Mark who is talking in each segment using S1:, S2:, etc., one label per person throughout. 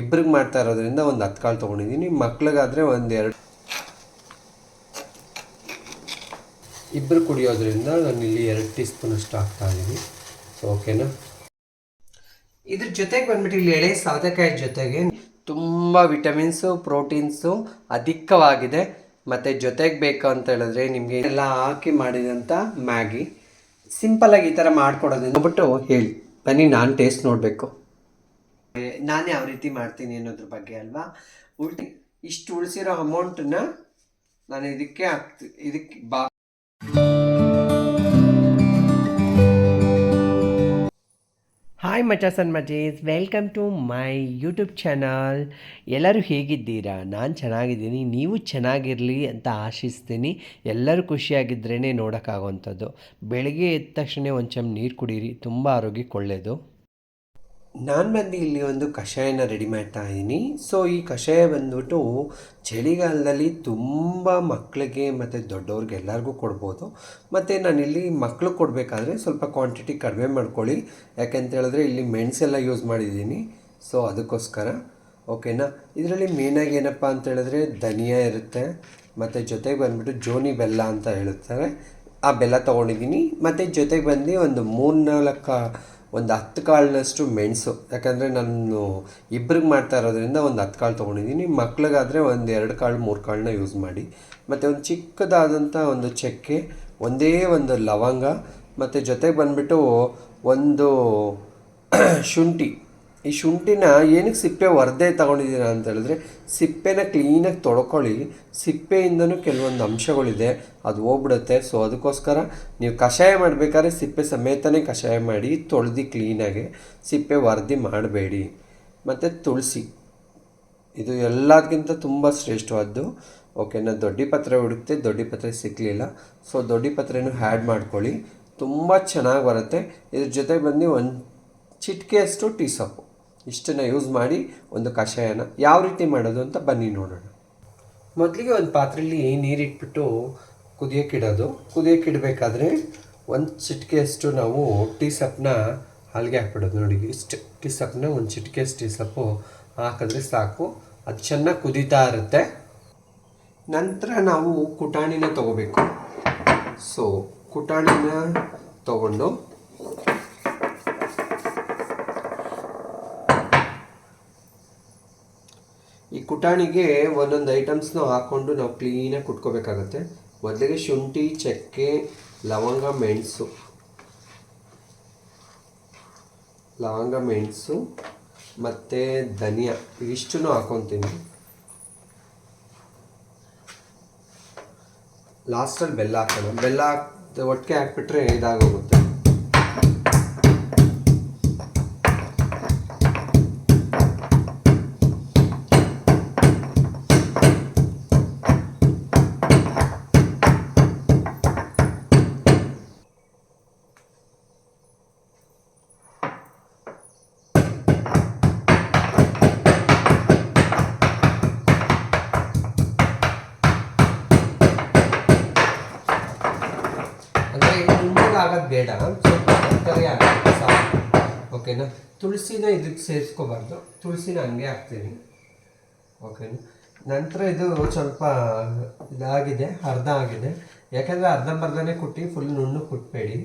S1: ಇಬ್ರಿಗೆ ಮಾಡ್ತಾ ಇರೋದ್ರಿಂದ ಒಂದು ಹತ್ತು ಕಾಳು ತೊಗೊಂಡಿದ್ದೀನಿ ಮಕ್ಳಿಗಾದರೆ ಒಂದು ಎರಡು ಇಬ್ಬರು ಕುಡಿಯೋದ್ರಿಂದ ನಾನು ಇಲ್ಲಿ ಎರಡು ಟೀ ಸ್ಪೂನಷ್ಟು ಹಾಕ್ತಾ ಇದ್ದೀನಿ ಸೊ ಓಕೆನಾ ಇದ್ರ ಜೊತೆಗೆ ಬಂದ್ಬಿಟ್ಟು ಇಲ್ಲಿ ಎಳೆ ಸೌತೆಕಾಯಿ ಜೊತೆಗೆ ತುಂಬ ವಿಟಮಿನ್ಸು, ಪ್ರೋಟೀನ್ಸು ಅಧಿಕವಾಗಿದೆ. ಮತ್ತು ಜೊತೆಗೆ ಬೇಕು ಅಂತ ಹೇಳಿದ್ರೆ ನಿಮಗೆ ಎಲ್ಲ ಹಾಕಿ ಮಾಡಿದಂಥ ಮ್ಯಾಗಿ. ಸಿಂಪಲಾಗಿ ಈ ಥರ ಮಾಡ್ಕೊಡೋದ್ರಿಂದ ಬಿಟ್ಟು ಹೇಳಿ. ಬನ್ನಿ, ನಾನು ಟೇಸ್ಟ್ ನೋಡಬೇಕು. ನಾನು ಯಾವ ರೀತಿ ಮಾಡ್ತೀನಿ ಅನ್ನೋದ್ರ ಬಗ್ಗೆ ಅಲ್ವಾ? ಉಳ್ಟಿ ಇಷ್ಟು ಉಳಿಸಿರೋ ಅಮೌಂಟನ್ನ ನಾನು ಇದಕ್ಕೆ ಹಾಕ್ತಿ, ಇದಕ್ಕೆ ಬಾ. ಹಾಯ್ ಮಚಾಸ್ and ಮಜೇಸ್ welcome to my YouTube channel ಎಲ್ಲರೂ ಹೇಗಿದ್ದೀರಾ? ನಾನು ಚೆನ್ನಾಗಿದ್ದೀನಿ. ನೀವು ಚೆನ್ನಾಗಿರಲಿ ಅಂತ ಆಶಿಸ್ತೀನಿ. ಎಲ್ಲರೂ ಖುಷಿಯಾಗಿದ್ರೇ ನೋಡೋಕ್ಕಾಗೋವಂಥದ್ದು ಬೆಳಗ್ಗೆ ಎದ್ದ ತಕ್ಷಣ ಒಂದು ಚಮ್ ನೀರು ಕುಡೀರಿ. ತುಂಬ ಆರೋಗ್ಯಕ್ಕೆ ಒಳ್ಳೆಯದು ನಾನು ಬಂದು ಇಲ್ಲಿ ಒಂದು ಕಷಾಯನ ರೆಡಿ ಮಾಡ್ತಾ ಇದ್ದೀನಿ. ಸೊ ಈ ಕಷಾಯ ಬಂದ್ಬಿಟ್ಟು ಚಳಿಗಾಲದಲ್ಲಿ ತುಂಬ ಮಕ್ಕಳಿಗೆ ಮತ್ತು ದೊಡ್ಡವ್ರಿಗೆ ಎಲ್ಲರಿಗೂ ಕೊಡ್ಬೋದು. ಮತ್ತು ನಾನಿಲ್ಲಿ ಮಕ್ಕಳು ಕೊಡಬೇಕಾದ್ರೆ ಸ್ವಲ್ಪ ಕ್ವಾಂಟಿಟಿ ಕಡಿಮೆ ಮಾಡ್ಕೊಳ್ಳಿ. ಯಾಕೆಂತ ಹೇಳಿದ್ರೆ ಇಲ್ಲಿ ಮೆಣಸೆಲ್ಲ ಯೂಸ್ ಮಾಡಿದ್ದೀನಿ. ಸೊ ಅದಕ್ಕೋಸ್ಕರ ಓಕೆನಾ ಇದರಲ್ಲಿ ಮೇನಾಗಿ ಏನಪ್ಪ ಅಂತ ಹೇಳಿದ್ರೆ ಧನಿಯಾ ಇರುತ್ತೆ. ಮತ್ತು ಜೊತೆಗೆ ಬಂದ್ಬಿಟ್ಟು ಜೋನಿ ಬೆಲ್ಲ ಅಂತ ಹೇಳುತ್ತಾರೆ ಆ ಬೆಲ್ಲ ತೊಗೊಂಡಿದ್ದೀನಿ. ಮತ್ತು ಜೊತೆಗೆ ಬಂದು ಒಂದು ಮೂರು ನಾಲ್ಕು ಒಂದು ಹತ್ತು ಕಾಳಿನಷ್ಟು ಮೆಣಸು. ಯಾಕಂದರೆ ನಾನು ಇಬ್ರಿಗೆ ಮಾಡ್ತಾ ಇರೋದ್ರಿಂದ ಒಂದು ಹತ್ತು ಕಾಳು ತೊಗೊಂಡಿದ್ದೀನಿ. ಮಕ್ಳಿಗಾದರೆ ಒಂದು ಎರಡು ಕಾಳು, ಮೂರು ಕಾಳನ್ನ ಯೂಸ್ ಮಾಡಿ. ಮತ್ತು ಒಂದು ಚಿಕ್ಕದಾದಂಥ ಒಂದು ಚಕ್ಕೆ, ಒಂದೇ ಒಂದು ಲವಂಗ, ಮತ್ತು ಜೊತೆಗೆ ಬಂದುಬಿಟ್ಟು ಒಂದು ಶುಂಠಿ. ಈ ಶುಂಠಿನ ಏನಕ್ಕೆ ಸಿಪ್ಪೆ ಒರ್ದೆ ತೊಗೊಂಡಿದ್ದೀರಾ ಅಂತ ಹೇಳಿದ್ರೆ, ಸಿಪ್ಪೆನ ಕ್ಲೀನಾಗಿ ತೊಳ್ಕೊಳ್ಳಿ. ಸಿಪ್ಪೆಯಿಂದನೂ ಕೆಲವೊಂದು ಅಂಶಗಳಿದೆ, ಅದು ಹೋಗ್ಬಿಡುತ್ತೆ. ಸೊ ಅದಕ್ಕೋಸ್ಕರ ನೀವು ಕಷಾಯ ಮಾಡಬೇಕಾದ್ರೆ ಸಿಪ್ಪೆ ಸಮೇತನೇ ಕಷಾಯ ಮಾಡಿ, ತೊಳೆದು ಕ್ಲೀನಾಗಿ ಸಿಪ್ಪೆ ವರದಿ ಮಾಡಬೇಡಿ. ಮತ್ತು ತುಳಸಿ. ಇದು ಎಲ್ಲದಕ್ಕಿಂತ ತುಂಬ ಶ್ರೇಷ್ಠವಾದ್ದು. ಓಕೆನಾ ದೊಡ್ಡ ಪತ್ರೆ ಹುಡುಕ್ತೆ, ದೊಡ್ಡ ಪತ್ರೆ ಸಿಕ್ಕಲಿಲ್ಲ ಸೊ ದೊಡ್ಡ ಪತ್ರೆನೂ ಹ್ಯಾಡ್ ಮಾಡ್ಕೊಳ್ಳಿ. ತುಂಬ ಚೆನ್ನಾಗಿ ಬರುತ್ತೆ. ಇದ್ರ ಜೊತೆ ಬಂದು ಒಂದು ಚಿಟಿಕೆಯಷ್ಟು ಟೀ ಸೊಪ್ಪು. ಇಷ್ಟನ್ನು ಯೂಸ್ ಮಾಡಿ ಒಂದು ಕಷಾಯನ ಯಾವ ರೀತಿ ಮಾಡೋದು ಅಂತ ಬನ್ನಿ ನೋಡೋಣ. ಮೊದಲಿಗೆ ಒಂದು ಪಾತ್ರೆಯಲ್ಲಿ ನೀರಿಟ್ಬಿಟ್ಟು ಕುದಿಯೋಕ್ಕಿಡೋದು ಕುದಿಯೋಕ್ಕಿಡಬೇಕಾದ್ರೆ ಒಂದು ಚಿಟಿಕೆಯಷ್ಟು ನಾವು ಟೀ ಸೊಪ್ಪನ್ನ ಹಾಲಿಗೆ ಹಾಕ್ಬಿಡೋದು ನೋಡಿ. ಇಷ್ಟು ಟೀ ಸೊಪ್ಪನ್ನ ಒಂದು ಚಿಟಿಕೆಯಷ್ಟು ಟೀ ಸಪ್ಪು ಹಾಕಿದ್ರೆ ಸಾಕು. ಅದು ಚೆನ್ನಾಗಿ ಕುದೀತಾ ಇರುತ್ತೆ. ನಂತರ ನಾವು ಕುಟಾಣಿನ ತಗೋಬೇಕು. ಸೊ ಕುಟಾಣಿನ ತಗೊಂಡು ಈ ಕುಟಾಣಿಗೆ ಒಂದೊಂದು ಐಟಮ್ಸ್ನ ಹಾಕ್ಕೊಂಡು ನಾವು ಕ್ಲೀನಾಗಿ ಕುಟ್ಕೋಬೇಕಾಗತ್ತೆ. ಮೊದಲಿಗೆ ಶುಂಠಿ, ಚಕ್ಕೆ, ಲವಂಗ, ಮೆಣಸು. ಲವಂಗ, ಮೆಣಸು ಮತ್ತು ಧನಿಯಾ ಇವಿಷ್ಟು ಹಾಕೊತೀನಿ. ಲಾಸ್ಟಲ್ಲಿ ಬೆಲ್ಲ ಹಾಕೋಣ. ಬೆಲ್ಲ ಒಟ್ಟಿಗೆ ಹಾಕ್ಬಿಟ್ರೆ ಇದಾಗೋಗುತ್ತೆ. ಆಗೋದು ಬೇಡ ಸ್ವಲ್ಪ ತರಕಾರಿ ಆಗುತ್ತೆ ಸಾಕು ಓಕೆನಾ ತುಳಸಿನ ಇದಕ್ಕೆ ಸೇರಿಸ್ಕೋಬಾರ್ದು. ತುಳಸಿನ ಹಂಗೆ ಹಾಕ್ತೀನಿ. ಓಕೆನಾ ನಂತರ ಇದು ಸ್ವಲ್ಪ ಇದಾಗಿದೆ, ಅರ್ಧ ಆಗಿದೆ. ಯಾಕಂದರೆ ಅರ್ಧಂಬರ್ಧನೇ ಕುಟ್ಟಿ ಫುಲ್ ನುಣ್ಣು ಕುಟ್ಬೇಡಿ.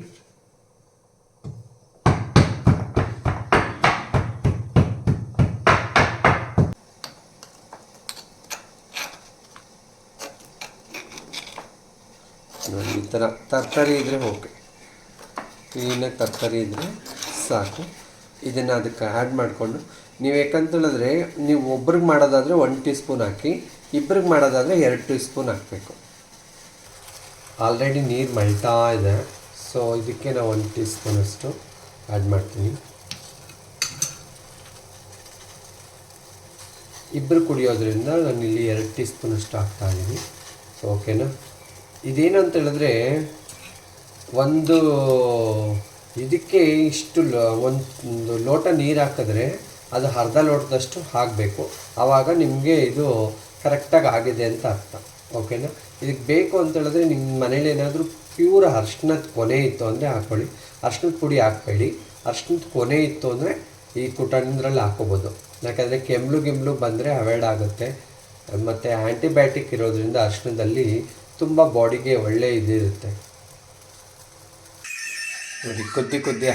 S1: ಈ ಥರ ತರಕಾರಿ ಇದ್ದರೆ ಓಕೆ ಕ್ಲೀನಾಗಿ ತರಕಾರಿ ಇದ್ದರೆ ಸಾಕು. ಇದನ್ನು ಅದಕ್ಕೆ ಆ್ಯಡ್ ಮಾಡಿಕೊಂಡು, ನೀವು ಯಾಕಂತೇಳಿದ್ರೆ ನೀವು ಒಬ್ರಿಗೆ ಮಾಡೋದಾದರೆ ಒನ್ ಟೀ ಸ್ಪೂನ್ ಹಾಕಿ, ಇಬ್ರಿಗೆ ಮಾಡೋದಾದರೆ ಎರಡು ಟೀ ಸ್ಪೂನ್ ಹಾಕಬೇಕು. ಆಲ್ರೆಡಿ ನೀರು ಮಳ್ತಾ ಇದೆ ಸೊ ಇದಕ್ಕೆ ನಾವು ಒನ್ ಟೀ ಸ್ಪೂನಷ್ಟು ಆ್ಯಡ್ ಮಾಡ್ತೀನಿ ಇಬ್ಬರು ಕುಡಿಯೋದ್ರಿಂದ ನಾನು ಇಲ್ಲಿ ಎರಡು ಟೀ ಸ್ಪೂನಷ್ಟು ಹಾಕ್ತಾ ಇದ್ದೀನಿ ಸೊ ಓಕೆನಾ ಇದೇನಂತೇಳಿದ್ರೆ ಒಂದು ಇದಕ್ಕೆ ಇಷ್ಟು ಒಂದು ಲೋಟ ನೀರು ಹಾಕಿದ್ರೆ ಅದು ಅರ್ಧ ಲೋಟದಷ್ಟು ಹಾಕಬೇಕು. ಆವಾಗ ನಿಮಗೆ ಇದು ಕರೆಕ್ಟಾಗಿ ಆಗಿದೆ ಅಂತ ಅರ್ಥ. ಓಕೆನಾ? ಇದಕ್ಕೆ ಬೇಕು ಅಂತ ಹೇಳಿದ್ರೆ ನಿಮ್ಮ ಮನೇಲಿ ಏನಾದರೂ ಪ್ಯೂರ್ ಅರ್ಶಿನದ ಕೊನೆ ಇತ್ತು ಅಂದರೆ ಹಾಕ್ಕೊಳ್ಳಿ. ಅರ್ಶಿನದ ಪುಡಿ ಹಾಕ್ಬೇಡಿ. ಅರ್ಶಿನದ ಕೊನೆ ಇತ್ತು ಅಂದರೆ ಈ ಕುಟಂದ್ರಲ್ಲಿ ಹಾಕೋಬೋದು ಯಾಕಂದರೆ ಕೆಮ್ಲು ಗಿಮ್ಲು ಬಂದರೆ ಅವಾಯ್ಡ್ ಆಗುತ್ತೆ. ಮತ್ತು ಆ್ಯಂಟಿಬಯೋಟಿಕ್ ಇರೋದ್ರಿಂದ ಅರ್ಶಿನದಲ್ಲಿ ತುಂಬ ಬಾಡಿಗೆ ಒಳ್ಳೆಯ ಇದಿರುತ್ತೆ ಕುದ್ದಿ ಕುದ್ದಿ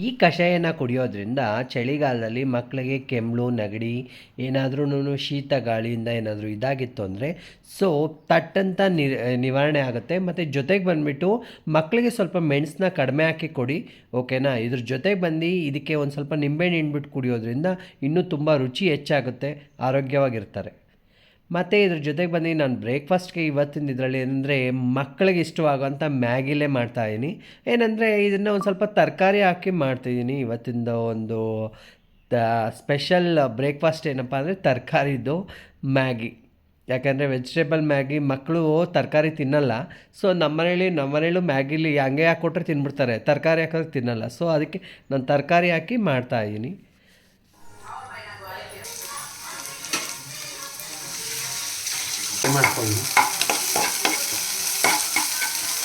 S1: ಈ ಕಷಾಯನ ಕುಡಿಯೋದ್ರಿಂದ ಚಳಿಗಾಲದಲ್ಲಿ ಮಕ್ಕಳಿಗೆ ಕೆಮ್ಮು ನೆಗಡಿ ಏನಾದ್ರೂ ಶೀತ ಗಾಳಿಯಿಂದ ಏನಾದರೂ ಇದಾಗಿತ್ತು ಅಂದರೆ ಸೊ ತಟ್ಟಂತ ನಿ, ನಿವಾರಣೆ ಆಗುತ್ತೆ. ಮತ್ತು ಜೊತೆಗೆ ಬಂದುಬಿಟ್ಟು ಮಕ್ಕಳಿಗೆ ಸ್ವಲ್ಪ ಮೆಣಸನ್ನ ಕಡಿಮೆ ಹಾಕಿ ಕೊಡಿ, ಓಕೆನಾ? ಇದ್ರ ಜೊತೆಗೆ ಬಂದು ಇದಕ್ಕೆ ಒಂದು ಸ್ವಲ್ಪ ನಿಂಬೆಹಣ್ಣು ಹಿಂಡ್ಬಿಟ್ಟು ಕುಡಿಯೋದ್ರಿಂದ ಇನ್ನೂ ತುಂಬ ರುಚಿ ಹೆಚ್ಚಾಗುತ್ತೆ, ಆರೋಗ್ಯವಾಗಿರ್ತಾರೆ. ಮತ್ತು ಇದ್ರ ಜೊತೆಗೆ ಬಂದು ನಾನು ಬ್ರೇಕ್ಫಾಸ್ಟ್ಗೆ ಇವತ್ತಿನ ಇದರಲ್ಲಿ ಏನಂದರೆ ಮಕ್ಕಳಿಗೆ ಇಷ್ಟವಾಗುವಂಥ ಮ್ಯಾಗಿಲೇ ಮಾಡ್ತಾಯಿದ್ದೀನಿ ಏನಂದರೆ ಇದನ್ನು ಒಂದು ಸ್ವಲ್ಪ ತರಕಾರಿ ಹಾಕಿ ಮಾಡ್ತಿದ್ದೀನಿ ಇವತ್ತಿಂದ ಒಂದು ಸ್ಪೆಷಲ್ ಬ್ರೇಕ್ಫಾಸ್ಟ್ ಏನಪ್ಪ ಅಂದರೆ ತರಕಾರಿದು ಮ್ಯಾಗಿ. ಯಾಕಂದರೆ ವೆಜಿಟೇಬಲ್ ಮ್ಯಾಗಿ ಮಕ್ಕಳು ತರಕಾರಿ ತಿನ್ನಲ್ಲ. ಸೊ ನಮ್ಮನೇಲಿ ನಮ್ಮನೇಲೂ ಮ್ಯಾಗಿಲಿ ಹಂಗೆ ಹಾಕ್ಕೊಟ್ರೆ ತಿನ್ಬಿಡ್ತಾರೆ. ತರಕಾರಿ ಹಾಕಿದ್ರೆ ತಿನ್ನಲ್ಲ. ಸೊ ಅದಕ್ಕೆ ನಾನು ತರಕಾರಿ ಹಾಕಿ ಮಾಡ್ತಾಯಿದ್ದೀನಿ ಮಾಡ್ಕೊಂಡು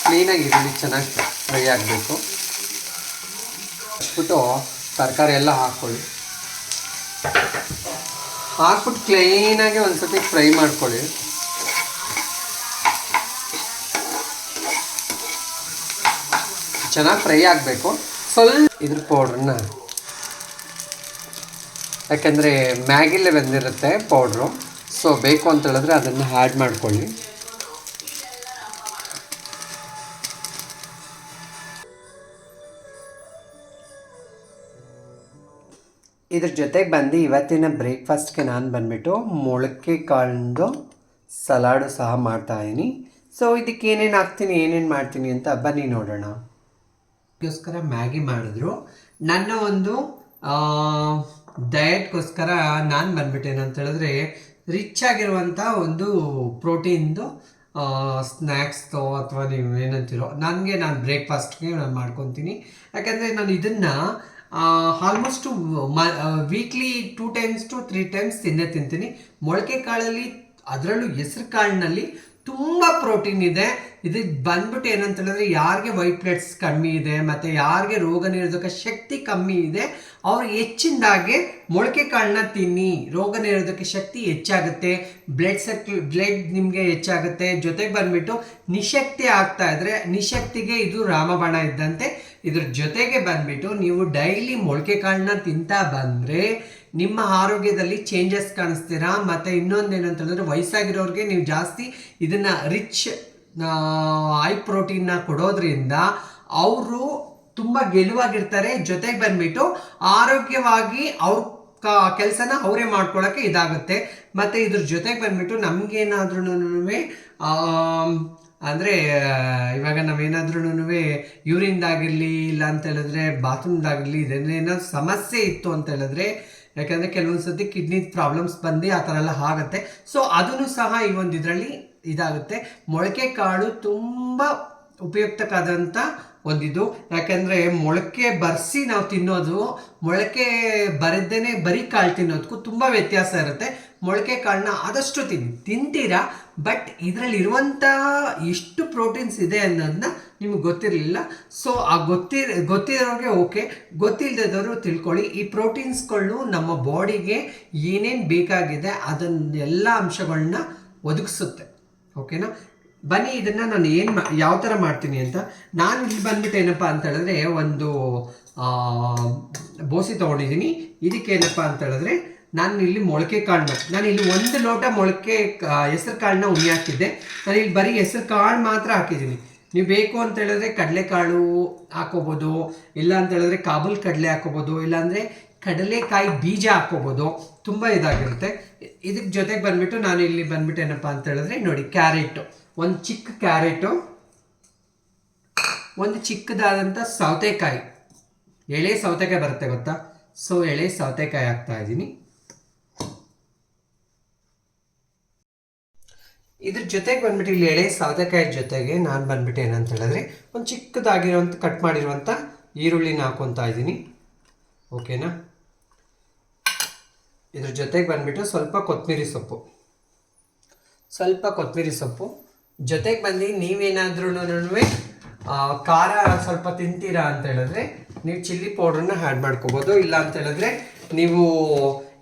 S1: ಕ್ಲೀನಾಗಿ ಈರುಳ್ಳಿ ಚೆನ್ನಾಗಿ ಫ್ರೈ ಆಗಬೇಕು. ಹಚ್ಬಿಟ್ಟು ತರಕಾರಿ ಎಲ್ಲ ಹಾಕ್ಕೊಳ್ಳಿ. ಹಾಕ್ಬಿಟ್ಟು ಕ್ಲೀನಾಗಿ ಒಂದು ಸತಿ ಫ್ರೈ ಮಾಡ್ಕೊಳ್ಳಿ. ಚೆನ್ನಾಗಿ ಫ್ರೈ ಆಗಬೇಕು. ಸ್ವಲ್ಪ ಇದ್ರ ಪೌಡ್ರನ್ನ ಯಾಕೆಂದರೆ ಮ್ಯಾಗಿಲ್ಲೇ ಬಂದಿರುತ್ತೆ ಪೌಡ್ರು ಸೊ ಬೇಕು ಅಂತ ಹೇಳಿದ್ರೆ ಅದನ್ನು ಆ್ಯಡ್ ಮಾಡ್ಕೊಳ್ಳಿ. ಇದ್ರ ಜೊತೆಗೆ ಬಂದು ಇವತ್ತಿನ ಬ್ರೇಕ್ಫಾಸ್ಟ್ಗೆ ನಾನು ಬಂದುಬಿಟ್ಟು ಮೊಳಕೆ ಕಾಳಿಂದು ಸಲಾಡು ಸಹ ಮಾಡ್ತಾಯಿದ್ದೀನಿ ಸೊ ಇದಕ್ಕೆ ಏನೇನು ಹಾಕ್ತೀನಿ, ಏನೇನು ಮಾಡ್ತೀನಿ ಅಂತ ಬನ್ನಿ ನೋಡೋಣ. ಗೋಸ್ಕರ ಮ್ಯಾಗಿ ಮಾಡಿದ್ರು. ನನ್ನ ಒಂದು ಡಯಟ್ಗೋಸ್ಕರ ನಾನು ಬಂದ್ಬಿಟ್ಟೇನು ಅಂತ ಹೇಳಿದ್ರೆ ರಿಚ್ ಆಗಿರುವಂಥ ಒಂದು ಪ್ರೋಟೀನ್ದು ಸ್ನ್ಯಾಕ್ಸ್ದು ಅಥವಾ ನೀವು ಏನಂತೀರೋ, ನನಗೆ ನಾನು ಬ್ರೇಕ್ಫಾಸ್ಟ್ಗೆ ನಾನು ಮಾಡ್ಕೊತೀನಿ. ಯಾಕೆಂದರೆ ನಾನು ಇದನ್ನು ಆಲ್ಮೋಸ್ಟು ಮ weekly two times to three times ತಿನ್ನೇ ತಿಂತೀನಿ. ಮೊಳಕೆ ಕಾಳಲ್ಲಿ ಅದರಲ್ಲೂ ಹೆಸರು ಕಾಳಿನಲ್ಲಿ ತುಂಬ ಪ್ರೋಟೀನ್ ಇದೆ. ಇದು ಬಂದ್ಬಿಟ್ಟು ಏನಂತ ಹೇಳಿದ್ರೆ ಯಾರಿಗೆ ವೈಟ್ ಪ್ಲೇಟ್ಸ್ ಕಮ್ಮಿ ಇದೆ, ಮತ್ತು ಯಾರಿಗೆ ರೋಗ ನಿರೋಧಕ ಶಕ್ತಿ ಕಮ್ಮಿ ಇದೆ, ಅವ್ರು ಹೆಚ್ಚಿನದಾಗೆ ಮೊಳಕೆ ಕಾಳನ್ನ ತಿನ್ನಿ. ರೋಗ ನಿರೋಧಕ ಶಕ್ತಿ ಹೆಚ್ಚಾಗುತ್ತೆ. ಬ್ಲಡ್ ಸರ್ಕ್ಯು, ಬ್ಲಡ್ ನಿಮಗೆ ಹೆಚ್ಚಾಗುತ್ತೆ. ಜೊತೆಗೆ ಬಂದ್ಬಿಟ್ಟು ನಿಶಕ್ತಿ ಆಗ್ತಾ ಇದ್ರೆ ನಿಶಕ್ತಿಗೆ ಇದು ರಾಮಬಾಣ ಇದ್ದಂತೆ. ಇದ್ರ ಜೊತೆಗೆ ಬಂದ್ಬಿಟ್ಟು ನೀವು ಡೈಲಿ ಮೊಳಕೆ ಕಾಳನ್ನ ತಿಂತಾ ಬಂದರೆ ನಿಮ್ಮ ಆರೋಗ್ಯದಲ್ಲಿ ಚೇಂಜಸ್ ಕಾಣಿಸ್ತೀರಾ? ಮತ್ತು ಇನ್ನೊಂದು ಏನಂತ ಹೇಳಿದ್ರೆ ವಯಸ್ಸಾಗಿರೋರಿಗೆ ನೀವು ಜಾಸ್ತಿ ಇದನ್ನು ರಿಚ್ ಹೈ ಪ್ರೋಟೀನ್ನ ಕೊಡೋದ್ರಿಂದ ಅವರು ತುಂಬ ಗೆಲುವಾಗಿರ್ತಾರೆ. ಜೊತೆಗೆ ಬಂದ್ಬಿಟ್ಟು ಆರೋಗ್ಯವಾಗಿ ಅವ್ರ ಕೆಲಸನ ಅವರೇ ಮಾಡ್ಕೊಳ್ಳೋಕ್ಕೆ ಇದಾಗುತ್ತೆ. ಮತ್ತು ಇದ್ರ ಜೊತೆಗೆ ಬಂದ್ಬಿಟ್ಟು ನಮಗೇನಾದ್ರೂ ಅಂದರೆ, ಇವಾಗ ನಾವೇನಾದ್ರೂ ಯೂರಿಂದಾಗಿರಲಿ ಇಲ್ಲ ಅಂತ ಹೇಳಿದ್ರೆ ಬಾತ್ರೂಮ್ದಾಗಿರಲಿ ಇದೇನೇನಾದ್ರು ಸಮಸ್ಯೆ ಇತ್ತು ಅಂತ ಹೇಳಿದ್ರೆ ಯಾಕಂದರೆ ಕೆಲವೊಂದು ಸತಿ ಕಿಡ್ನಿ ಪ್ರಾಬ್ಲಮ್ಸ್ ಬಂದು ಆ ಥರ ಎಲ್ಲ ಆಗುತ್ತೆ. ಸೊ ಅದನ್ನು ಸಹ ಈ ಒಂದು ಇದರಲ್ಲಿ ಇದಾಗುತ್ತೆ. ಮೊಳಕೆ ಕಾಳು ತುಂಬ ಉಪಯುಕ್ತಕ್ಕಾದಂಥ ಒಂದಿದು ಯಾಕೆಂದರೆ ಮೊಳಕೆ ಬರೆಸಿ ನಾವು ತಿನ್ನೋದು, ಮೊಳಕೆ ಬರದೇನೆ ಬರೀ ಕಾಳು ತಿನ್ನೋದಕ್ಕೂ ತುಂಬ ವ್ಯತ್ಯಾಸ ಇರುತ್ತೆ. ಮೊಳಕೆ ಕಾಳನ್ನ ಆದಷ್ಟು ತಿನ್ನಿ ತಿಂತೀರಾ, ಬಟ್ ಇದರಲ್ಲಿ ಇರುವಂಥ ಎಷ್ಟು ಪ್ರೋಟೀನ್ಸ್ ಇದೆ ಅನ್ನೋದನ್ನ ನಿಮ್ಗೆ ಗೊತ್ತಿರಲಿಲ್ಲ. ಸೊ, ಆ ಗೊತ್ತಿ ಗೊತ್ತಿರೋರಿಗೆ ಓಕೆ. ಗೊತ್ತಿಲ್ಲದವರು ತಿಳ್ಕೊಳ್ಳಿ. ಈ ಪ್ರೋಟೀನ್ಸ್ಗಳು ನಮ್ಮ ಬಾಡಿಗೆ ಏನೇನು ಬೇಕಾಗಿದೆ ಅದನ್ನೆಲ್ಲ ಅಂಶಗಳನ್ನ ಒದಗಿಸುತ್ತೆ. ಓಕೆನಾ? ಬನ್ನಿ, ಇದನ್ನ ನಾನು ಏನು ಯಾವ ಥರ ಮಾಡ್ತೀನಿ ಅಂತ. ನಾನು ಇಲ್ಲಿ ಬಂದ್ಬಿಟ್ಟು ಏನಪ್ಪ ಅಂತ ಹೇಳಿದ್ರೆ ಒಂದು ಬೋಸಿ ತಗೊಂಡಿದ್ದೀನಿ. ಇದಕ್ಕೆ ಏನಪ್ಪ ಅಂತ ಹೇಳಿದ್ರೆ ನಾನು ಇಲ್ಲಿ ಮೊಳಕೆ ಕಾಳನ್ನ ನಾನು ಇಲ್ಲಿ ಒಂದು ಲೋಟ ಮೊಳಕೆ ಹೆಸರು ಕಾಳನ್ನ ಉಣಿ ಹಾಕಿದ್ದೆ. ನಾನು ಇಲ್ಲಿ ಬರೀ ಹೆಸರು ಕಾಳು ಮಾತ್ರ ಹಾಕಿದ್ದೀನಿ. ನೀವು ಬೇಕು ಅಂತ ಹೇಳಿದ್ರೆ ಕಡಲೆಕಾಳು ಹಾಕೋಬೋದು, ಇಲ್ಲ ಅಂತ ಹೇಳಿದ್ರೆ ಕಾಬೂಲ್ ಕಡಲೆ ಹಾಕೋಬೋದು ಇಲ್ಲಾಂದರೆ ಕಡಲೆಕಾಯಿ ಬೀಜ ಹಾಕೋಬೋದು. ತುಂಬ ಇದಾಗಿರುತ್ತೆ. ಇದಕ್ಕೆ ಜೊತೆಗೆ ಬಂದ್ಬಿಟ್ಟು ನಾನು ಇಲ್ಲಿ ಬಂದ್ಬಿಟ್ಟು ಏನಪ್ಪ ಅಂತ ಹೇಳಿದ್ರೆ ನೋಡಿ, ಕ್ಯಾರೆಟು. ಒಂದು ಚಿಕ್ಕ ಕ್ಯಾರೆಟು, ಒಂದು ಚಿಕ್ಕದಾದಂಥ ಸೌತೆಕಾಯಿ. ಎಳೆ ಸೌತೆಕಾಯಿ ಬರುತ್ತೆ ಗೊತ್ತಾ? ಸೊ ಎಳೆ ಸೌತೆಕಾಯಿ ಹಾಕ್ತಾ ಇದ್ದೀನಿ. ಇದ್ರ ಜೊತೆಗೆ ಬಂದ್ಬಿಟ್ಟು ಇಲ್ಲಿ ಎಳೆ ಸೌತೆಕಾಯಿ ಜೊತೆಗೆ ನಾನು ಬಂದ್ಬಿಟ್ಟು ಏನಂತ ಹೇಳಿದ್ರೆ, ಒಂದು ಚಿಕ್ಕದಾಗಿರುವಂಥ ಕಟ್ ಮಾಡಿರುವಂಥ ಈರುಳ್ಳಿನ ಹಾಕೊತಾ ಇದ್ದೀನಿ. ಓಕೆನಾ ಇದ್ರ ಜೊತೆಗೆ ಬಂದ್ಬಿಟ್ಟು ಸ್ವಲ್ಪ ಕೊತ್ತಂಬರಿ ಸೊಪ್ಪು. ಸ್ವಲ್ಪ ಕೊತ್ತಂಬರಿ ಸೊಪ್ಪು. ಜೊತೆಗೆ ಬಂದು ನೀವೇನಾದ್ರೂ ಖಾರ ಸ್ವಲ್ಪ ತಿಂತೀರಾ ಅಂತ ಹೇಳಿದ್ರೆ ನೀವು ಚಿಲ್ಲಿ ಪೌಡ್ರನ್ನ ಆ್ಯಡ್ ಮಾಡ್ಕೋಬೋದು. ಇಲ್ಲ ಅಂತ ಹೇಳಿದ್ರೆ ನೀವು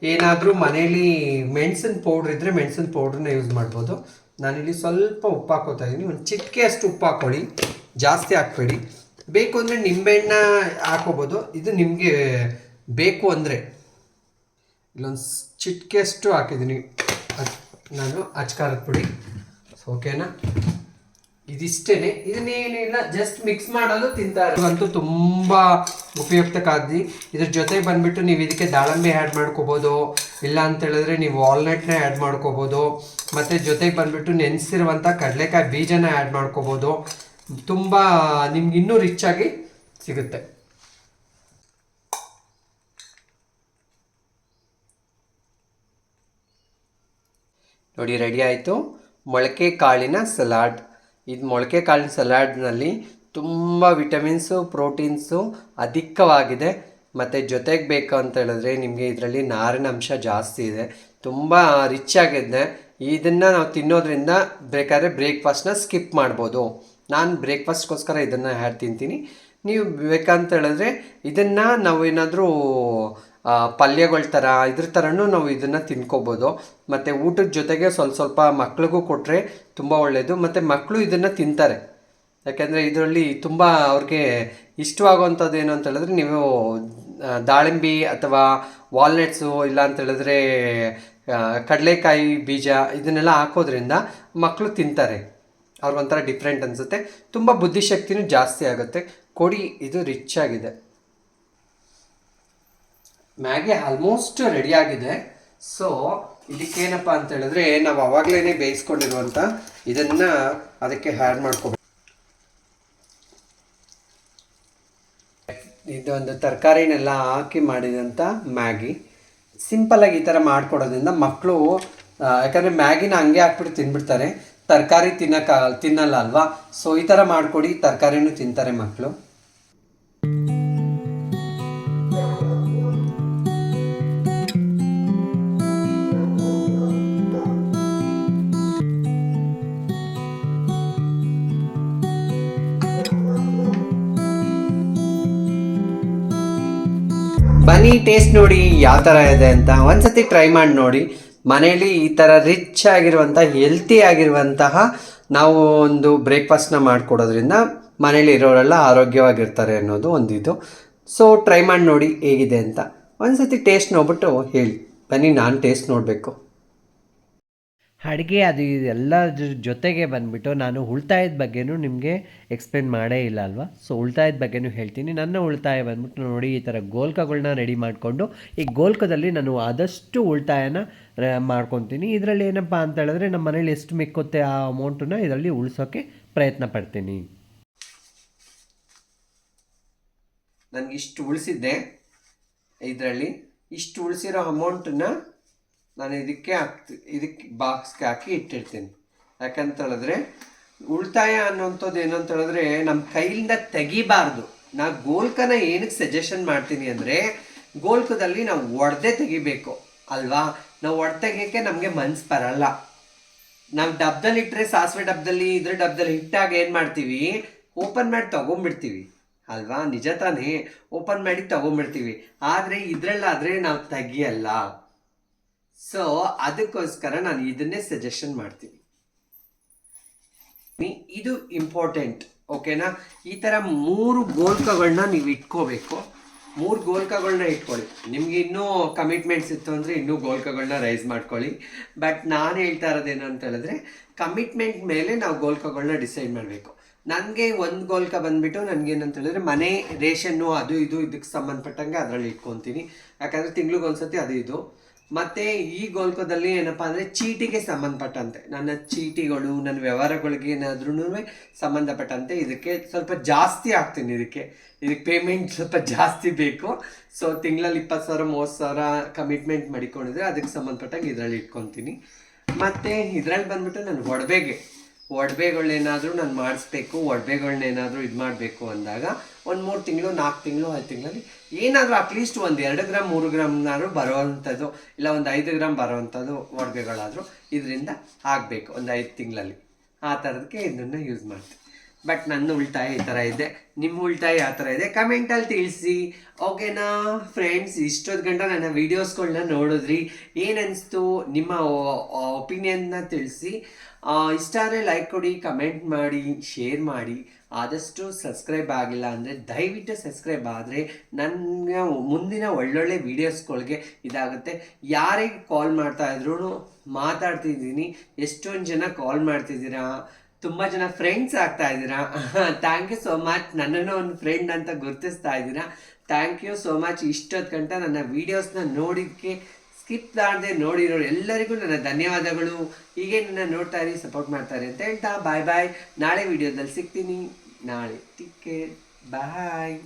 S1: ಏನಾದರೂ ಮನೇಲಿ ಮೆಣಸಿನ ಪೌಡ್ರ್ ಇದ್ದರೆ ಮೆಣಸಿನ ಪೌಡ್ರನ್ನ ಯೂಸ್ ಮಾಡ್ಬೋದು. ನಾನಿಲ್ಲಿ ಸ್ವಲ್ಪ ಉಪ್ಪು ಹಾಕೋತಾ ಇದ್ದೀನಿ ಒಂದು ಚಿಟಿಕೆ ಅಷ್ಟು ಉಪ್ಪು ಹಾಕೊಳ್ಳಿ. ಜಾಸ್ತಿ ಹಾಕ್ಬೇಡಿ. ಬೇಕು ಅಂದರೆ ನಿಂಬೆಹಣ್ಣ ಹಾಕೋಬೋದು. ಇದು ನಿಮಗೆ ಬೇಕು ಅಂದರೆ. ಇಲ್ಲೊಂದು ಚಿಟಿಕೆಯಷ್ಟು ಹಾಕಿದ್ದೀನಿ ಅಚ್- ನಾನು ಅಚ್ಕಾರದ ಪುಡಿ. ಓಕೆನಾ? ಇದಿಷ್ಟೇನೆ. ಇದನ್ನೇನಿಲ್ಲ ಜಸ್ಟ್ ಮಿಕ್ಸ್ ಮಾಡಲು ತಿಂತಾರೆ. ಅಂತೂ ತುಂಬ ಉಪಯುಕ್ತಕ್ಕಾಗಿ. ಇದ್ರ ಜೊತೆ ಬಂದ್ಬಿಟ್ಟು ನೀವು ಇದಕ್ಕೆ ದಾಳಂಬೆ ಆ್ಯಡ್ ಮಾಡ್ಕೋಬೋದು. ಇಲ್ಲ ಅಂತ ಹೇಳಿದ್ರೆ ನೀವು ವಾಲ್ನಟ್ನ ಆ್ಯಡ್ ಮಾಡ್ಕೋಬೋದು. ಮತ್ತು ಜೊತೆಗೆ ಬಂದುಬಿಟ್ಟು ನೆನೆಸಿರುವಂಥ ಕಡಲೆಕಾಯಿ ಬೀಜನ ಆ್ಯಡ್ ಮಾಡ್ಕೋಬೋದು. ತುಂಬ ನಿಮ್ಗೆ ಇನ್ನೂ ರಿಚ್ ಆಗಿ ಸಿಗುತ್ತೆ. ನೋಡಿ ರೆಡಿ ಆಯಿತು. ಮೊಳಕೆ ಕಾಳಿನ ಸಲಾಡ್. ಇದು ಮೊಳಕೆ ಕಾಳಿನ ಸಲಾಡ್ನಲ್ಲಿ ತುಂಬ ವಿಟಮಿನ್ಸು, ಪ್ರೋಟೀನ್ಸು ಅಧಿಕವಾಗಿದೆ. ಮತ್ತು ಜೊತೆಗೆ ಬೇಕು ಅಂತ ಹೇಳಿದ್ರೆ ನಿಮಗೆ ಇದರಲ್ಲಿ ನಾರಿನ ಅಂಶ ಜಾಸ್ತಿ ಇದೆ. ತುಂಬ ರಿಚ್ ಆಗಿದೆ ಇದನ್ನು ನಾವು ತಿನ್ನೋದ್ರಿಂದ ಬೇಕಾದ್ರೆ ಬ್ರೇಕ್ಫಾಸ್ಟ್ನ ಸ್ಕಿಪ್ ಮಾಡ್ಬೋದು. ನಾನು ಬ್ರೇಕ್ಫಾಸ್ಟ್ಗೋಸ್ಕರ ಇದನ್ನು ಹ್ಯಾಡ್ ತಿಂತೀನಿ. ನೀವು ಬೇಕಂತ ಹೇಳಿದ್ರೆ ಇದನ್ನು ನಾವು ಏನಾದರೂ ಪಲ್ಯಗಳ ಥರ ಇದ್ರ ಥರನೂ ನಾವು ಇದನ್ನು ತಿನ್ಕೋಬೋದು. ಮತ್ತು ಊಟದ ಜೊತೆಗೆ ಸ್ವಲ್ಪ ಸ್ವಲ್ಪ ಮಕ್ಳಿಗೂ ಕೊಟ್ಟರೆ ತುಂಬ ಒಳ್ಳೆಯದು ಮತ್ತು ಮಕ್ಕಳು ಇದನ್ನು ತಿಂತಾರೆ. ಯಾಕೆಂದರೆ ಇದರಲ್ಲಿ ತುಂಬ ಅವ್ರಿಗೆ ಇಷ್ಟವಾಗುವಂಥದ್ದು ಏನು ಅಂತ ಹೇಳಿದ್ರೆ ನೀವು ದಾಳಿಂಬೆ ಅಥವಾ ವಾಲ್ನಟ್ಸು ಇಲ್ಲ ಅಂತ ಹೇಳಿದ್ರೆ ಕಡಲೆಕಾಯಿ ಬೀಜ ಇದನ್ನೆಲ್ಲ ಹಾಕೋದ್ರಿಂದ ಮಕ್ಕಳು ತಿಂತಾರೆ. ಅವ್ರಿಗೊಂಥರ ಡಿಫ್ರೆಂಟ್ ಅನಿಸುತ್ತೆ. ತುಂಬ ಬುದ್ಧಿಶಕ್ತಿನೂ ಜಾಸ್ತಿ ಆಗುತ್ತೆ. ಕೊಡಿ, ಇದು ರಿಚ್ ಆಗಿದೆ ಮ್ಯಾಗಿ ಆಲ್ಮೋಸ್ಟ್ ರೆಡಿ ಆಗಿದೆ. ಸೊ ಇದಕ್ಕೇನಪ್ಪ ಅಂತ ಹೇಳಿದ್ರೆ ನಾವು ಅವಾಗಲೇ ಬೇಯಿಸ್ಕೊಂಡಿರುವಂಥ ಇದನ್ನು ಅದಕ್ಕೆ ಹ್ಯಾಡ್ ಮಾಡ್ಕೋಬೇಕು ಇದೊಂದು ತರಕಾರಿನೆಲ್ಲ ಹಾಕಿ ಮಾಡಿದಂಥ ಮ್ಯಾಗಿ. ಸಿಂಪಲಾಗಿ ಈ ಥರ ಮಾಡಿಕೊಡೋದ್ರಿಂದ ಮಕ್ಕಳು ಯಾಕಂದರೆ ಮ್ಯಾಗಿನ ಹಂಗೆ ಹಾಕ್ಬಿಟ್ಟು ತಿನ್ಬಿಡ್ತಾರೆ. ತರಕಾರಿ ತಿನ್ನಕ್ಕ ತಿನ್ನಲ್ಲ ಅಲ್ವಾ? ಸೊ ಈ ಥರ ಮಾಡಿಕೊಡಿ, ತರಕಾರಿನೂ ತಿಂತಾರೆ ಮಕ್ಕಳು ಬನ್ನಿ ಟೇಸ್ಟ್ ನೋಡಿ ಯಾವ ಥರ ಇದೆ ಅಂತ ಒಂದ್ಸತಿ ಟ್ರೈ ಮಾಡಿ ನೋಡಿ. ಮನೇಲಿ ಈ ಥರ ರಿಚ್ ಆಗಿರುವಂಥ ಹೆಲ್ತಿ ಆಗಿರುವಂತಹ ನಾವು ಒಂದು ಬ್ರೇಕ್ಫಾಸ್ಟ್ನ ಮಾಡಿಕೊಡೋದ್ರಿಂದ ಮನೇಲಿ ಇರೋರೆಲ್ಲ ಆರೋಗ್ಯವಾಗಿರ್ತಾರೆ ಅನ್ನೋದು ಒಂದಿದು. ಸೊ ಟ್ರೈ ಮಾಡಿ ನೋಡಿ ಹೇಗಿದೆ ಅಂತ. ಒಂದ್ಸತಿ ಟೇಸ್ಟ್ ನೋಡ್ಬಿಟ್ಟು ಹೇಳಿ. ಬನ್ನಿ, ನಾನು ಟೇಸ್ಟ್ ನೋಡಬೇಕು.
S2: ಅಡುಗೆ ಅದು ಎಲ್ಲದ್ರ ಜೊತೆಗೆ ಬಂದ್ಬಿಟ್ಟು ನಾನು ಉಳಿತಾಯದ ಬಗ್ಗೆನೂ ನಿಮಗೆ ಎಕ್ಸ್ಪ್ಲೇನ್ ಮಾಡೇ ಇಲ್ಲ ಅಲ್ವಾ? ಸೊ ಉಳಿತಾಯದ ಬಗ್ಗೆನೂ ಹೇಳ್ತೀನಿ. ನನ್ನ ಉಳಿತಾಯ ಬಂದ್ಬಿಟ್ಟು ನೋಡಿ ಈ ಥರ ಗೋಲ್ಕಗಳನ್ನ ರೆಡಿ ಮಾಡಿಕೊಂಡು, ಈ ಗೋಲ್ಕದಲ್ಲಿ ನಾನು ಆದಷ್ಟು ಉಳಿತಾಯನ ಮಾಡ್ಕೊತೀನಿ. ಇದರಲ್ಲಿ ಏನಪ್ಪ ಅಂತ ಹೇಳಿದ್ರೆ ನಮ್ಮ ಮನೇಲಿ ಎಷ್ಟು ಮಿಕ್ಕುತ್ತೆ ಆ ಅಮೌಂಟನ್ನು ಇದರಲ್ಲಿ ಉಳಿಸೋಕ್ಕೆ ಪ್ರಯತ್ನ ಪಡ್ತೀನಿ.
S1: ನನಗಿಷ್ಟು ಉಳಿಸಿದ್ದೆ. ಇದರಲ್ಲಿ ಇಷ್ಟು ಉಳಿಸಿರೋ ಅಮೌಂಟನ್ನ ನಾನು ಇದಕ್ಕೆ ಹಾಕ್ತಿ, ಇದಕ್ಕೆ ಬಾಕ್ಸ್ಗೆ ಹಾಕಿ ಇಟ್ಟಿರ್ತೀನಿ. ಯಾಕಂತೇಳಿದ್ರೆ ಉಳಿತಾಯ ಅನ್ನೋಂಥದ್ದು ಏನು ನಮ್ಮ ಕೈಯಿಂದ ತೆಗಿಬಾರ್ದು. ನಾ ಗೋಲ್ಕನ ಏನಕ್ಕೆ ಸಜೆಷನ್ ಮಾಡ್ತೀನಿ ಅಂದರೆ, ಗೋಲ್ಕದಲ್ಲಿ ನಾವು ಒಡೆದೇ ತೆಗಿಬೇಕು, ಅಲ್ವಾ? ನಾವು ಒಡೆ ತೆಗಿಯೋಕ್ಕೆ ನಮಗೆ ಮನ್ಸು ಬರಲ್ಲ. ನಾವು ಡಬ್ದಲ್ಲಿ ಇಟ್ಟರೆ ಸಾಸಿವೆ ಡಬ್ದಲ್ಲಿ, ಇದ್ರ ಡಬ್ದಲ್ಲಿ ಇಟ್ಟಾಗ ಏನು ಮಾಡ್ತೀವಿ? ಓಪನ್ ಮಾಡಿ ತಗೊಂಬಿಡ್ತೀವಿ. ಅಲ್ವಾ? ನಿಜ ತಾನೇ, ಓಪನ್ ಮಾಡಿ ತಗೊಂಬಿಡ್ತೀವಿ. ಆದರೆ ಇದರಲ್ಲಾದರೆ ನಾವು ತೆಗಿಯಲ್ಲ. ಸೊ ಅದಕ್ಕೋಸ್ಕರ ನಾನು ಇದನ್ನೇ ಸಜೆಷನ್ ಮಾಡ್ತೀನಿ. ಇದು ಇಂಪಾರ್ಟೆಂಟ್ ಓಕೆನಾ ಈ ಥರ ಮೂರು ಗೋಲ್ಕಗಳನ್ನ ನೀವು ಇಟ್ಕೋಬೇಕು. ಮೂರು ಗೋಲ್ಕಗಳನ್ನ ಇಟ್ಕೊಳ್ಳಿ. ನಿಮ್ಗೆ ಇನ್ನೂ ಕಮಿಟ್ಮೆಂಟ್ಸ್ ಇತ್ತು ಅಂದರೆ ಇನ್ನೂ ಗೋಲ್ಕಗಳನ್ನ ರೈಸ್ ಮಾಡ್ಕೊಳ್ಳಿ. ಬಟ್ ನಾನು ಹೇಳ್ತಾ ಇರೋದೇನು ಅಂತ ಹೇಳಿದ್ರೆ ಕಮಿಟ್ಮೆಂಟ್ ಮೇಲೆ ನಾವು ಗೋಲ್ಕಗಳನ್ನ ಡಿಸೈಡ್ ಮಾಡಬೇಕು. ನನಗೆ ಒಂದು ಗೋಲ್ಕ ಬಂದ್ಬಿಟ್ಟು ನನಗೇನಂತ ಹೇಳಿದ್ರೆ, ಮನೆ ರೇಷನ್ನು ಅದು ಇದು ಇದಕ್ಕೆ ಸಂಬಂಧಪಟ್ಟಂಗೆ ಅದರಲ್ಲಿ ಇಟ್ಕೊತೀನಿ. ಯಾಕಂದರೆ ತಿಂಗ್ಳಿಗೆ ಒಂದ್ಸತಿ ಅದು ಇದು. ಮತ್ತೆ ಈ ಗೋಲ್ಕೋದಲ್ಲಿ ಏನಪ್ಪಾ ಅಂದ್ರೆ ಚೀಟಿಗೆ ಸಂಬಂಧಪಟ್ಟಂತೆ. ನನ್ನ ಚೀಟಿಗಳು, ನನ್ನ ವ್ಯವಹಾರಗಳಿಗೆ ಏನಾದ್ರೂ ಸಂಬಂಧಪಟ್ಟಂತೆ. ಇದಕ್ಕೆ ಸ್ವಲ್ಪ ಜಾಸ್ತಿ ಆಗ್ತೀನಿ ಇದಕ್ಕೆ. ಇದಕ್ಕೆ ಪೇಮೆಂಟ್ ಸ್ವಲ್ಪ ಜಾಸ್ತಿ ಬೇಕು. ಸೊ ತಿಂಗಳಲ್ಲಿ ಇಪ್ಪತ್ತು ಸಾವಿರ, ಮೂವತ್ತು ಸಾವಿರ ಕಮಿಟ್ಮೆಂಟ್ ಮಾಡಿಕೊಂಡಿದ್ರೆ ಅದಕ್ಕೆ ಸಂಬಂಧಪಟ್ಟಂಗೆ ಇದರಲ್ಲಿ ಇಟ್ಕೊತೀನಿ. ಮತ್ತೆ ಇದರಲ್ಲಿ ಬಂದ್ಬಿಟ್ಟು ನಾನು ಒಡವೆಗೆ. ಒಡವೆಗಳನ್ನೇನಾದರೂ ನಾನು ಮಾಡಿಸ್ಬೇಕು, ಒಡವೆಗಳನ್ನೇನಾದರೂ ಇದು ಮಾಡಬೇಕು ಅಂದಾಗ ಒಂದು ಮೂರು ತಿಂಗಳು ನಾಲ್ಕು ತಿಂಗಳು, ಐದು ತಿಂಗಳಲ್ಲಿ ಏನಾದರೂ ಅಟ್ಲೀಸ್ಟ್ ಒಂದು ಎರಡು ಗ್ರಾಮ್ ಮೂರು ಗ್ರಾಮ್ನಾದ್ರೂ ಬರುವಂಥದ್ದು ಇಲ್ಲ ಒಂದು ಐದು ಗ್ರಾಮ್ ಬರೋವಂಥದ್ದು ಒಡವೆಗಳಾದರೂ ಇದರಿಂದ ಆಗಬೇಕು, ಒಂದು ಐದು ತಿಂಗಳಲ್ಲಿ. ಆ ಥರದಕ್ಕೆ ಇದನ್ನು ಯೂಸ್ ಮಾಡ್ತೀನಿ ಬಟ್ ನನ್ನ ಉಳಿತಾಯ ಈ ಥರ ಇದೆ. ನಿಮ್ಮ ಉಳಿತಾಯ ಆ ಥರ ಇದೆ. ಕಮೆಂಟಲ್ಲಿ ತಿಳಿಸಿ. ಓಕೆನಾ ಫ್ರೆಂಡ್ಸ್ ಇಷ್ಟೊತ್ತು ಗಂಟೆ ನನ್ನ ವೀಡಿಯೋಸ್ಗಳನ್ನ ನೋಡಿದ್ರಿ. ಏನನ್ನಿಸ್ತು ನಿಮ್ಮ ಒಪಿನಿಯನ್ನ ತಿಳಿಸಿ. ಇಷ್ಟ ಆದರೆ ಲೈಕ್ ಕೊಡಿ ಕಮೆಂಟ್ ಮಾಡಿ ಶೇರ್ ಮಾಡಿ. ಆದಷ್ಟು ಸಬ್ಸ್ಕ್ರೈಬ್ ಆಗಿಲ್ಲ ಅಂದರೆ ದಯವಿಟ್ಟು ಸಬ್ಸ್ಕ್ರೈಬ್ ಆದರೆ ನನ್ನ ಮುಂದಿನ ಒಳ್ಳೊಳ್ಳೆ ವೀಡಿಯೋಸ್ಗಳಿಗೆ ಇದಾಗುತ್ತೆ. ಯಾರಿಗೆ ಕಾಲ್ ಮಾಡ್ತಾ ಇದ್ರು ಮಾತಾಡ್ತಿದ್ದೀನಿ. ಎಷ್ಟೊಂದು ಜನ ಕಾಲ್ ಮಾಡ್ತಿದ್ದೀರಾ? ತುಂಬ ಜನ ಫ್ರೆಂಡ್ಸ್ ಆಗ್ತಾ ಇದ್ದೀರಾ? ಥ್ಯಾಂಕ್ ಯು ಸೋ ಮಚ್ ನನ್ನನ್ನು ಒಂದು ಫ್ರೆಂಡ್ ಅಂತ ಗುರುತಿಸ್ತಾ ಇದ್ದೀರಾ? ಥ್ಯಾಂಕ್ ಯು ಸೋ ಮಚ್ ಇಷ್ಟೊತ್ತು ಗಂಟ ನನ್ನ ವೀಡಿಯೋಸ್ನ ನೋಡಿದ್ದಕ್ಕೆ ಸ್ಕಿಪ್ ಮಾಡದೆ ನೋಡಿರೋ ಎಲ್ಲರಿಗೂ ನನ್ನ ಧನ್ಯವಾದಗಳು. ಹೀಗೆ ನನ್ನ ನೋಡ್ತಾ ಇರಿ ಸಪೋರ್ಟ್ ಮಾಡ್ತಾರೆ ಅಂತ ಹೇಳ್ತಾ ಬಾಯ್ ಬಾಯ್ ನಾಳೆ ವಿಡಿಯೋದಲ್ಲಿ ಸಿಗ್ತೀನಿ. ನಾಳೆ ಟೇಕ್ ಕೇರ್ ಬಾಯ್